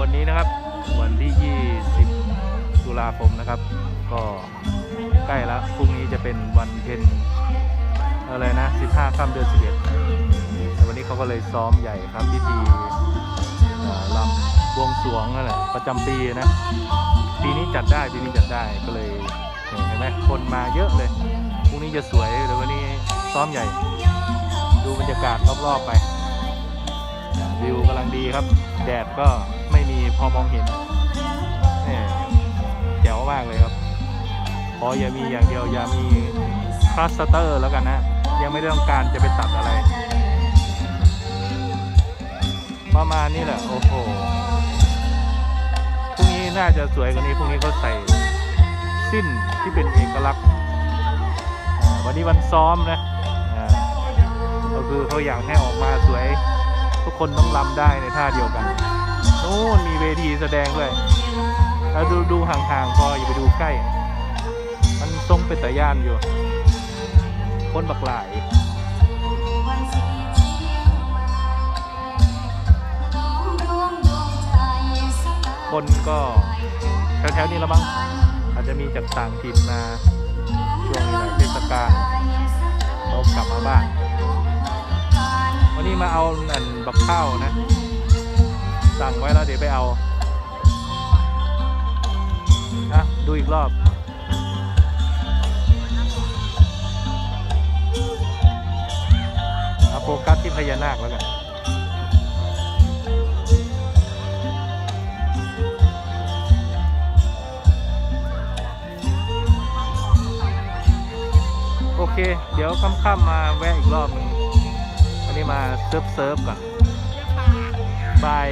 วันนี้นะครับ วันที่ 20 ตุลาคมนะครับ ก็ใกล้แล้วพรุ่งนี้จะเป็นวันเพ็ญอะไรนะ 15 ค่ำเดือน11วันนี้เขาก็เลยซ้อมใหญ่ครับพิธีลำบวงสรวงนั่นแหละประจำปีนะ ปีนี้จัดได้ปีนี้จัดได้ก็เลยเห็นไหมคนมาเยอะเลยพรุ่งนี้จะสวยเดี๋ยววันนี้ซ้อมใหญ่ ดูบรรยากาศรอบๆไปวิวกำลังดีครับ แดดก็ ม่มีพอมองเห็นแหม่ยแจ๋วมากเลยครับพออย่ามีอย่างเดียวอย่ามีคลัสเตอร์แล้วกันนะ ยังไม่ได้ต้องการจะไปตัดอะไร ประมาณนี้แหละ โอ้โหพรุ่งนี้น่าจะสวยกว่านี้พรุ่งนี้เขาใส่สิ้นที่เป็นเอกลักษณ์วันนี้วันซ้อมนะอ่าก็คือเขาอยากให้ออกมาสวย ทุกคนต้องรำได้ในท่าเดียวกัน นู่นมีเวทีแสดงด้วยแล้วดูดูห่างๆพออย่าไปดูใกล้ มันทรงเป็นตะย่านอยู่ คนบักหลายคนก็แถวๆนี้ละมั้งอาจจะมีจากต่างถิ่นมาช่วงนี้แหละเทศกาลเขากลับมาบ้าน วันนี้มาเอาอันบักข้าวนะ สั่งไว้แล้วเดี๋ยวไปเอาอะดูอีกรอบ เอาโฟกัสที่พญานาคแล้วกันโอเค เดี๋ยวค่ำๆมาแวะอีกรอบหนึง อันนี้มาเซิร์ฟเซิร์ฟก่อนบาย